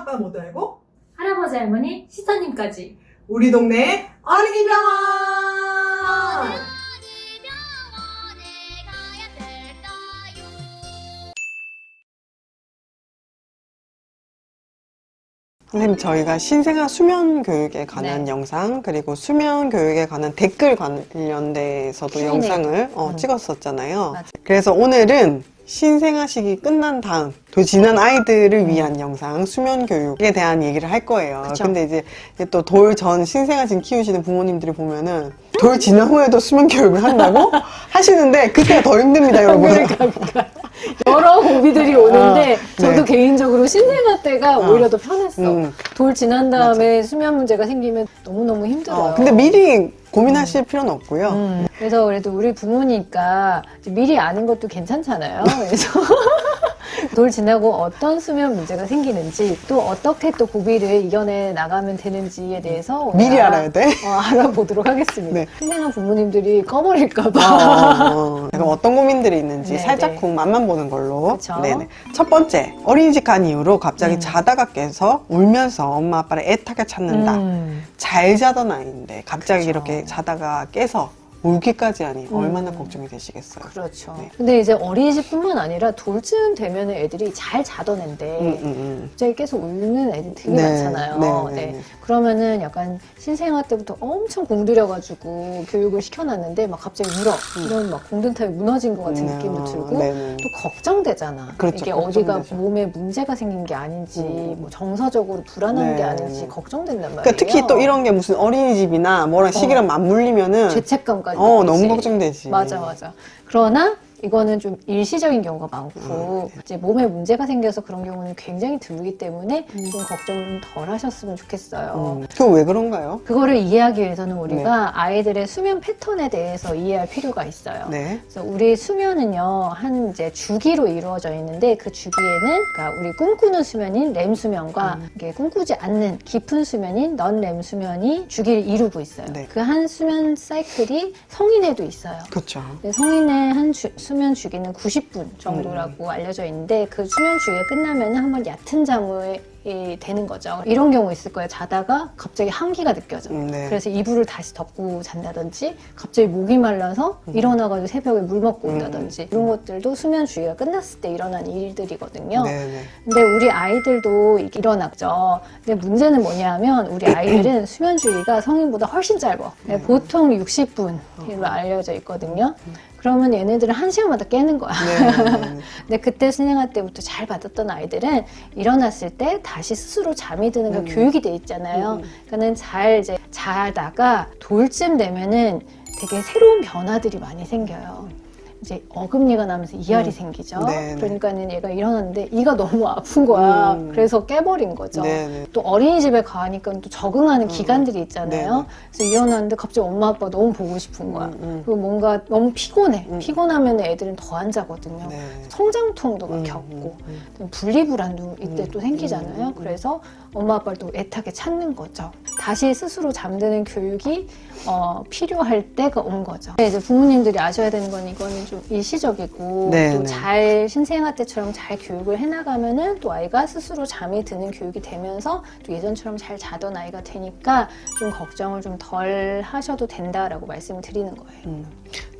아빠 모두 알고 할아버지 할머니 시사님까지 우리 동네 어린이 병원 병원에 가야 될까요? 선생님 저희가 신생아 수면 교육에 관한 네. 영상 그리고 수면 교육에 관한 댓글 관련돼서도. 영상을 어, 음. 찍었었잖아요. 맞아요. 그래서 오늘은 신생아 시기 끝난 다음 또 지난 아이들을 위한 음. 영상 수면 교육에 대한 얘기를 할 거예요. 그쵸. 근데 이제 또 돌 전 신생아 지금 키우시는 부모님들이 보면은 돌 지난 후에도 수면 교육을 한다고 하시는데 그때가 더 힘듭니다, 여러분. 여러 고비들이 오는데 아, 저도 네. 개인적으로 신생아 때가 어. 오히려 더 편했어. 음. 돌 지난 다음에 수면 문제가 생기면 너무 너무 힘들어요. 어, 근데 미리 고민하실 필요는 없고요. 음, 그래서 그래도 우리 부모니까 미리 아는 것도 괜찮잖아요. 그래서 돌 지나고 어떤 수면 문제가 생기는지 또 어떻게 또 고비를 이겨내 나가면 되는지에 대해서 오늘 미리 알아- 알아야 돼. 어, 알아보도록 하겠습니다. 네. 신생아 부모님들이 꺼버릴까봐. 어, 어. 그럼 어떤 고민들이 있는지 네, 살짝 네. 쿵 맛만 보는 걸로. 그쵸. 네네. 첫 번째, 어린이집 간 이후로 갑자기 음. 자다가 깨서 울면서 엄마 아빠를 애타게 찾는다. 음, 잘 자던 아이인데 갑자기 그쵸. 이렇게 자다가 깨서 울기까지 하니 음. 얼마나 걱정이 되시겠어요. 그렇죠. 네. 근데 이제 어린이집뿐만 아니라 돌쯤 되면 애들이 잘 자던 애인데 음, 음, 음. 갑자기 계속 울는 애들 되게 네, 많잖아요. 네, 네, 네, 네. 그러면은 약간 신생아 때부터 엄청 공들여가지고 교육을 시켜놨는데 막 갑자기 울어. 이런 막 공든탑이 무너진 것 같은 네, 느낌도 어, 들고 네 네. 또 걱정되잖아. 그렇죠, 이게 어디가 걱정되죠. 몸에 문제가 생긴 게 아닌지, 음. 뭐 정서적으로 불안한 네, 게 아닌지 네. 걱정된단 말이에요. 그러니까 특히 또 이런 게 무슨 어린이집이나 뭐랑 시기랑 맞물리면은 죄책감까지. 어, 느끼지. 너무 걱정되지. 맞아, 맞아. 그러나 이거는 좀 일시적인 경우가 많고 음. 이제 몸에 문제가 생겨서 그런 경우는 굉장히 드물기 때문에 음. 좀 걱정을 좀덜 하셨으면 좋겠어요. 음, 그거 왜 그런가요? 그거를 이해하기 위해서는 우리가 아이들의 수면 패턴에 대해서 이해할 필요가 있어요. 네. 그래서 우리 수면은요 한 이제 주기로 이루어져 있는데 그 주기에는 그러니까 우리 꿈꾸는 수면인 렘 수면과 음. 이게 꿈꾸지 않는 깊은 수면인 넌렘 수면이 주기를 이루고 있어요. 네. 그 한 수면 사이클이 성인에도 있어요. 그렇죠. 근데 성인의 한 주- 수면 주기는 90분 정도라고 음. 알려져 있는데 그 수면 주기가 끝나면 한번 얕은 잠을 이 되는 거죠. 이런 경우 있을 거예요. 자다가 갑자기 한기가 느껴져. 음, 네. 그래서 이불을 다시 덮고 잔다든지 갑자기 목이 말라서 일어나가지고 새벽에 물 먹고 음. 온다든지 이런 것들도 수면 주기가 끝났을 때 일어난 일들이거든요. 네 네. 근데 우리 아이들도 일어났죠. 근데 문제는 뭐냐면 우리 아이들은 수면 주기가 성인보다 훨씬 짧아. 네, 보통 60분으로 알려져 있거든요. 그러면 얘네들은 한 시간마다 깨는 거야. 네. 근데 그때 수행할 때부터 잘 받았던 아이들은 일어났을 때 다시 스스로 잠이 드는 거 음. 교육이 돼 있잖아요. 음. 그러니까는 잘 이제 자다가 돌쯤 되면은 되게 새로운 변화들이 많이 생겨요. 이제 어금니가 나면서 이알이 음. 생기죠. 네, 네. 그러니까는 얘가 일어났는데 이가 너무 아픈 거야. 음. 그래서 깨버린 거죠. 네네. 또 어린이집에 가니까 또 적응하는 음. 기간들이 있잖아요. 네네. 그래서 일어났는데 갑자기 엄마 아빠 너무 보고 싶은 거야. 음, 음. 그리고 뭔가 너무 피곤해. 음. 피곤하면 애들은 더 안 자거든요. 네. 성장통도 막 음, 겪고 분리불안도 이때 음, 또 생기잖아요. 그래서 엄마 아빠를 또 애타게 찾는 거죠. 다시 스스로 잠드는 교육이 어, 필요할 때가 온 거죠. 이제 부모님들이 아셔야 되는 건 이거는 좀 일시적이고 네, 또 네. 잘 신생아 때처럼 잘 교육을 해나가면은 또 아이가 스스로 잠이 드는 교육이 되면서 또 예전처럼 잘 자던 아이가 되니까 좀 걱정을 좀 덜 하셔도 된다라고 말씀을 드리는 거예요. 음.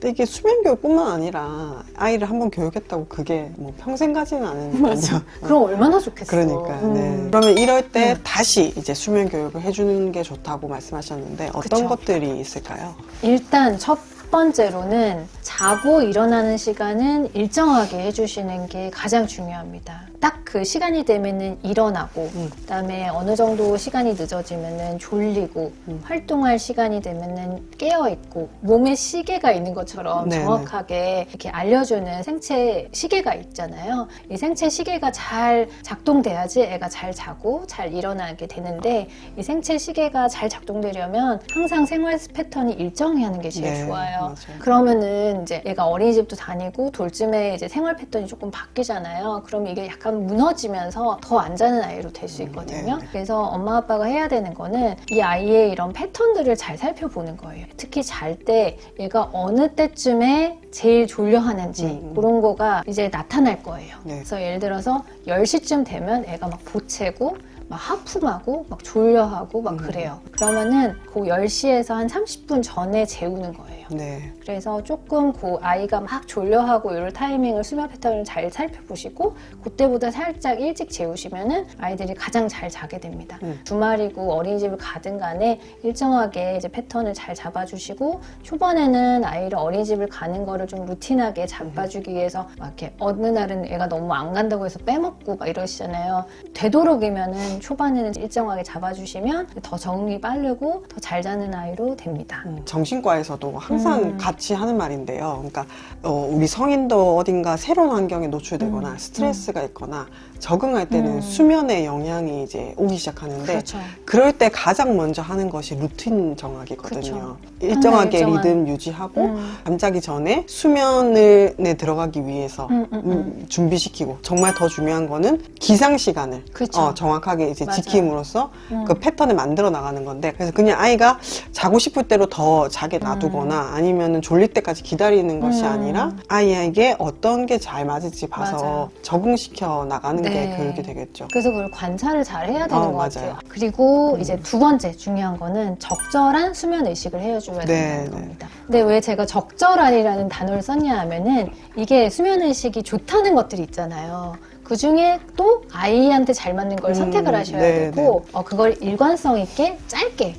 근데 이게 수면 교육뿐만 아니라 아이를 한번 교육했다고 그게 뭐 평생 가지는 않으니까요. 그럼 얼마나 좋겠어. 그러니까. 네. 음. 그러면 이럴 때 음. 다시 이제 수면 교육을 해주는 게 좋다고 말씀하셨는데 어떤 그쵸. 것들이 있을까요? 일단 첫 번째로는 자고 일어나는 시간은 일정하게 해주시는 게 가장 중요합니다. 딱 그 시간이 되면은 일어나고, 음. 그다음에 어느 정도 시간이 늦어지면은 졸리고, 음. 활동할 시간이 되면은 깨어 있고, 몸에 시계가 있는 것처럼 네네. 정확하게 이렇게 알려주는 생체 시계가 있잖아요. 이 생체 시계가 잘 작동돼야지 애가 잘 자고 잘 일어나게 되는데 이 생체 시계가 잘 작동되려면 항상 생활 패턴이 일정히 하는 게 제일 네, 좋아요. 맞아요. 그러면은 이제 애가 어린이집도 다니고 돌쯤에 이제 생활 패턴이 조금 바뀌잖아요. 그럼 이게 약간 무너지면서 더 안 자는 아이로 될 수 있거든요. 네, 네. 그래서 엄마 아빠가 해야 되는 거는 이 아이의 이런 패턴들을 잘 살펴보는 거예요. 특히 잘 때 얘가 어느 때쯤에 제일 졸려하는지 음, 음. 그런 거가 이제 나타날 거예요. 네. 그래서 예를 들어서 10시쯤 되면 애가 막 보채고 막 하품하고 막 졸려하고 막 음. 그래요. 그러면은 그 10시에서 한 30분 전에 재우는 거예요. 네. 그래서 조금 그 아이가 막 졸려하고 이럴 타이밍을 수면 패턴을 잘 살펴보시고 그때보다 살짝 일찍 재우시면은 아이들이 가장 잘 자게 됩니다. 음. 주말이고 어린이집을 가든 간에 일정하게 이제 패턴을 잘 잡아주시고 초반에는 아이를 어린이집을 가는 거를 좀 루틴하게 잡아주기 위해서 막 이렇게 어느 날은 애가 너무 안 간다고 해서 빼먹고 막 이러시잖아요. 되도록이면은 초반에는 일정하게 잡아주시면 더 정리 빠르고 더 잘 자는 아이로 됩니다. 음, 정신과에서도 항상 음. 같이 하는 말인데요. 그러니까 어, 우리 성인도 어딘가 새로운 환경에 노출되거나 음, 스트레스가 있거나 적응할 때는 음. 수면의 영향이 이제 오기 시작하는데 그렇죠. 그럴 때 가장 먼저 하는 것이 루틴 정하기거든요. 그쵸. 일정하게 일정한- 리듬 유지하고 음. 잠자기 전에 수면을 에 들어가기 위해서 음, 음, 음. 음, 준비시키고 정말 더 중요한 거는 기상 시간을 그쵸. 어, 정확하게 이제 맞아요. 지킴으로써 음. 그 패턴을 만들어 나가는 건데 그래서 그냥 아이가 자고 싶을 대로 더 자게 놔두거나 아니면 졸릴 때까지 기다리는 것이 음. 아니라 아이에게 어떤 게 잘 맞을지 봐서 맞아요. 적응시켜 나가는 게 네. 교육이 되겠죠. 그래서 그걸 관찰을 잘 해야 되는 어, 것 맞아요. 같아요. 그리고 음. 이제 두 번째 중요한 거는 적절한 수면 의식을 해줘야 네, 된다는 네. 겁니다. 근데 왜 제가 적절한이라는 단어를 썼냐 하면은 이게 수면 의식이 좋다는 것들이 있잖아요. 그 중에 또 아이한테 잘 맞는 걸 음, 선택을 하셔야 네, 되고 어, 그걸 일관성 있게 짧게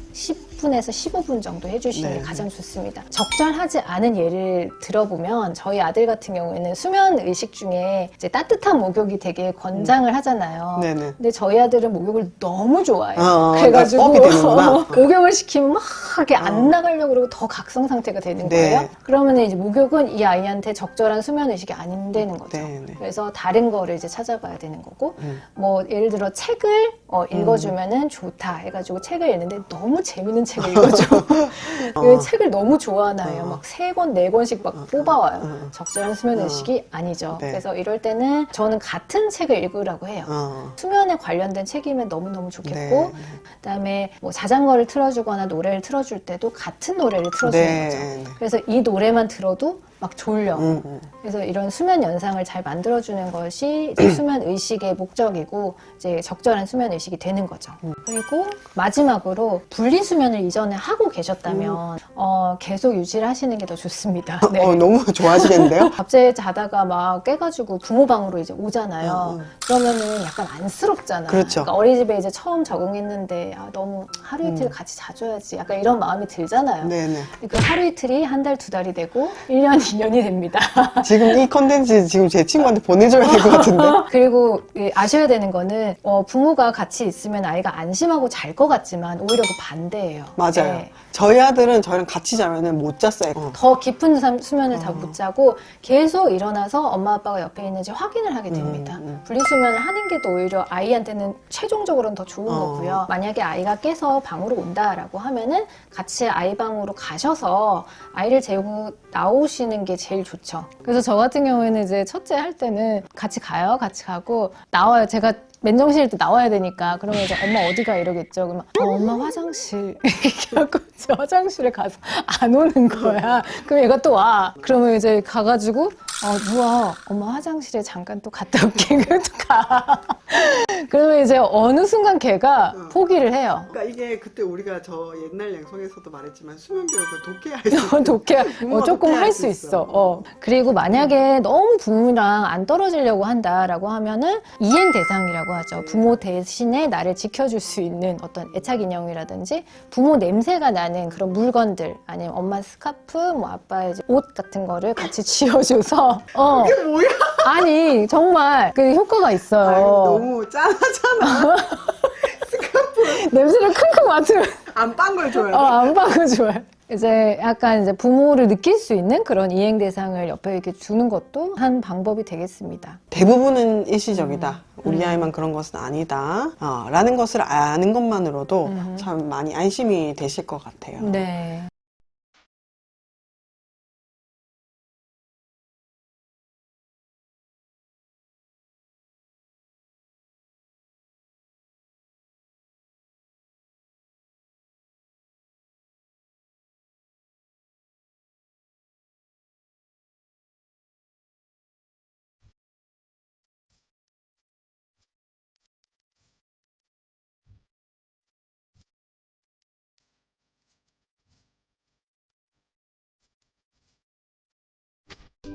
10분에서 15분 정도 해주시는 네, 게 가장 좋습니다. 적절하지 않은 예를 들어보면 저희 아들 같은 경우에는 수면 의식 중에 이제 따뜻한 목욕이 되게 권장을 하잖아요. 네네. 근데 저희 아들은 목욕을 너무 좋아해요. 어, 그래가지고 업이 되는구나. 목욕을 시키면 막 이렇게 안 어. 나가려고 그러고 더 각성 상태가 되는 네. 거예요. 그러면 이제 목욕은 이 아이한테 적절한 수면 의식이 안 되는 거죠. 네, 네. 그래서 다른 거를 이제 찾아봐야 되는 거고, 음. 뭐 예를 들어 책을 어, 읽어주면은 좋다 해가지고 책을 읽는데 너무 재밌는 책을 읽어줘. 그 어. 책을 너무 좋아하나 해요. 어. 막세 권, 네 권씩 막 뽑아와요. 어. 적절한 수면 어. 의식이 아니죠. 네. 그래서 이럴 때는 저는 같은 책을 읽으라고 해요. 어. 수면에 관련된 책이면 너무너무 좋겠고 네. 그다음에 뭐 자전거를 틀어주거나 노래를 틀어줄 때도 같은 노래를 틀어주는 네. 거죠. 네. 그래서 이 노래만 들어도 막 졸려. 음, 음. 그래서 이런 수면 연상을 잘 만들어주는 것이 이제 수면 의식의 목적이고 이제 적절한 수면 의식이 되는 거죠. 음. 그리고 마지막으로 분리 수면을 이전에 하고 계셨다면 어, 계속 유지를 하시는 게 더 좋습니다. 네. 어, 너무 좋아하시겠는데요? 갑자기 자다가 막 깨가지고 부모 방으로 이제 오잖아요. 어, 어. 그러면은 약간 안쓰럽잖아. 그렇죠. 러니까 어린이집에 이제 처음 적응했는데 아, 너무 하루 이틀 음. 같이 자줘야지. 약간 이런 마음이 들잖아요. 네네. 그 하루 이틀이 한 달, 두 달이 되고 1년, 2년이 됩니다. 지금 이 컨텐츠 지금 제 친구한테 보내줘야 될 것 같은데. 그리고 이 아셔야 되는 거는 어, 부모가 같이 있으면 아이가 안심하고 잘 것 같지만 오히려 그 반대예요. 맞아요. 네. 저희 아들은 저랑 같이 자면은 못 잤어요. 어. 더 깊은 잠- 수면을 다 어. 못 자고 계속 일어나서 엄마 아빠가 옆에 있는지 확인을 하게 됩니다. 음, 음. 분리수면을 하는 게 또 오히려 아이한테는 최종적으로는 더 좋은 어. 거고요. 만약에 아이가 깨서 방으로 온다라고 하면은 같이 아이 방으로 가셔서 아이를 재우고 나오시는 게 제일 좋죠. 그래서 저 같은 경우에는 이제 첫째 할 때는 같이 가요. 같이 가고 나와요. 제가 맨정신일 때 나와야 되니까 그러면 이제 엄마 어디가 이러겠죠. 그러면 어, 엄마 화장실 이렇게 하고 이제 화장실에 가서 안 오는 거야. 그럼 얘가 또 와. 그러면 이제 가가지고 어 누워 엄마 화장실에 잠깐 또 갔다 올게. 그래도 가. 그러면 이제 어느 순간 걔가 응. 포기를 해요. 그러니까 이게 그때 우리가 저 옛날 양성에서도 말했지만 수면 교육을 독해할 독해, 어, 조금 할수수 있어. 있어. 어. 그리고 만약에 너무 부모랑 안 떨어지려고 한다라고 하면은 이행 대상이라고 하죠. 부모 대신에 나를 지켜줄 수 있는 어떤 애착 인형이라든지 부모 냄새가 나는 그런 물건들 아니면 엄마 스카프, 뭐 아빠의 옷 같은 거를 같이 쥐어줘서 어 그게 뭐야? 아니 정말 그 효과가 있어요. 아유, 너무 짠 하잖아. 냄새를 킁킁 맡으면 안 빤걸 돼. 어, 안 봐도 좋아요. 이제 약간 이제 부모를 느낄 수 있는 그런 이행 대상을 옆에 이렇게 주는 것도 한 방법이 되겠습니다. 대부분은 일시적이다. 우리 음. 아이만 그런 것은 아니다. 어, 라는 것을 아는 것만으로도 음. 참 많이 안심이 되실 것 같아요. 네.